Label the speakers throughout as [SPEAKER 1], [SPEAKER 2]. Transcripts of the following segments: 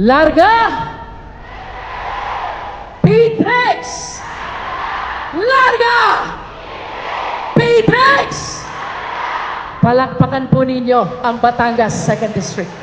[SPEAKER 1] Larga! P-Trex! Larga! P-Trex! Palakpakan po ninyo ang Batangas 2nd District.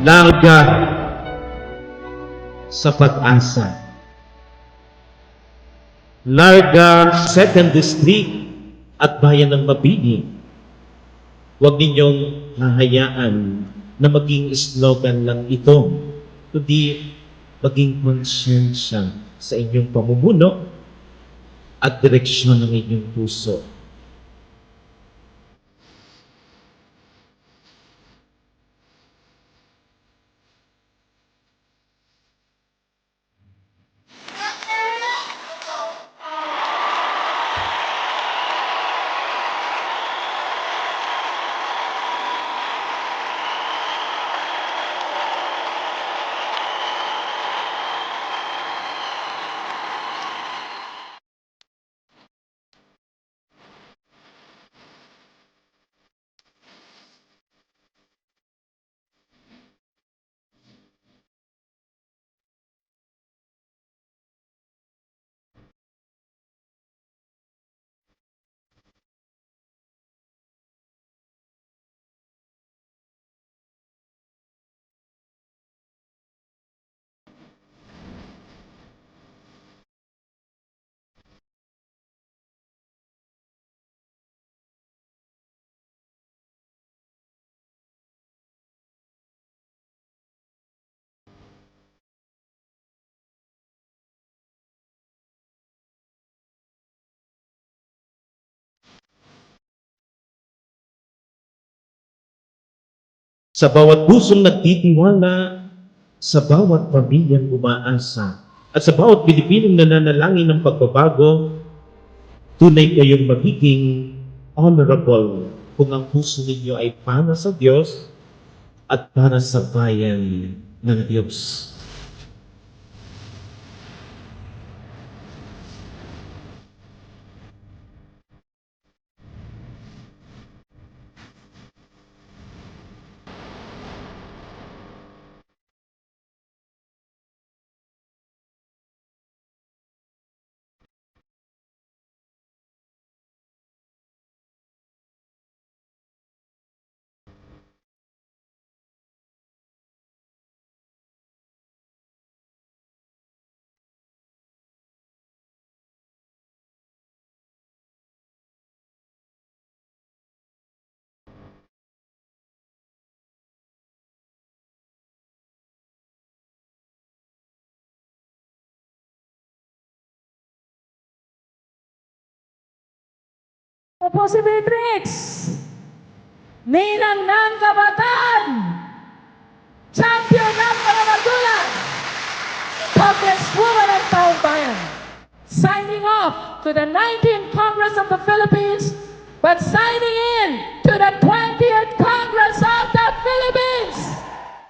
[SPEAKER 2] Larga sa pag-asa. Larga Second District at Bayan ng Mabini. Huwag ninyong hahayaan na maging slogan lang ito, kundi maging konsyensya sa inyong pamumuno at direksyon ng inyong puso. Sa bawat pusong nagtitiwala, sa bawat pamilyang umaasa, at sa bawat Pilipinong nananalangin ng pagbabago, tunay kayong magiging honorable kung ang puso ninyo ay para sa Diyos at para sa bayan ng Diyos.
[SPEAKER 1] Opo si Beatrix! Ninang ng Kabataan! Champion ng mga magulang! Congresswoman ng Taong Bayan! Signing off to the 19th Congress of the Philippines, but signing in to the 20th Congress of the Philippines!